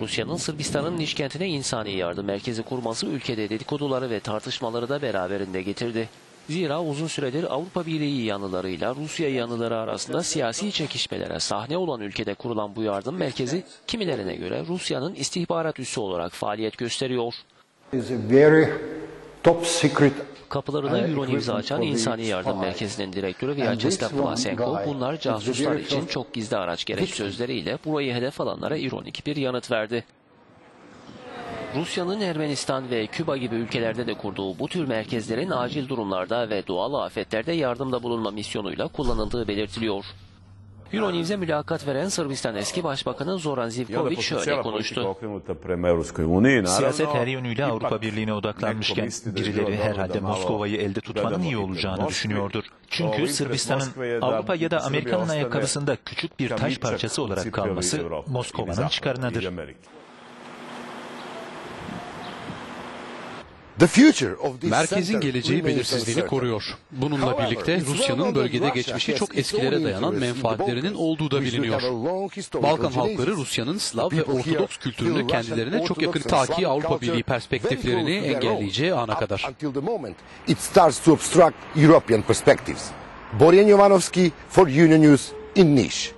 Rusya'nın Sırbistan'ın Niş kentine insani yardım merkezi kurması ülkede dedikoduları ve tartışmaları da beraberinde getirdi. Zira uzun süredir Avrupa Birliği yanılarıyla Rusya yanıları arasında siyasi çekişmelere sahne olan ülkede kurulan bu yardım merkezi kimilerine göre Rusya'nın istihbarat üssü olarak faaliyet gösteriyor. İs a very top secret Kapıları da Euronews'a açan İnsani Yardım Merkezi'nin direktörü Vyacheslav Vlasenko bunlar casuslar için çok gizli araç gerek sözleriyle burayı hedef alanlara ironik bir yanıt verdi. Rusya'nın Ermenistan ve Küba gibi ülkelerde de kurduğu bu tür merkezlerin acil durumlarda ve doğal afetlerde yardımda bulunma misyonuyla kullanıldığı belirtiliyor. Euronews'e mülakat veren Sırbistan eski başbakanı Zoran Zivkovic şöyle konuştu. Siyaset her yönüyle Avrupa Birliği'ne odaklanmışken birileri herhalde Moskova'yı elde tutmanın iyi olacağını düşünüyordur. Çünkü Sırbistan'ın Avrupa ya da Amerika'nın ayakkabısında küçük bir taş parçası olarak kalması Moskova'nın çıkarınadır. Merkezin geleceği belirsizliğini koruyor. Bununla birlikte Rusya'nın bölgede that geçmişi Russia çok eskilere dayanan menfaatlerinin olduğu da biliniyor. Balkan halkları. Rusya'nın Slav ve Ortodoks kültürünü kendilerine çok yakın Orthodox ta and ki Slav Avrupa Birliği perspektiflerini engelleyeceği ana kadar. Borian Jovanovski for Union News in Niš.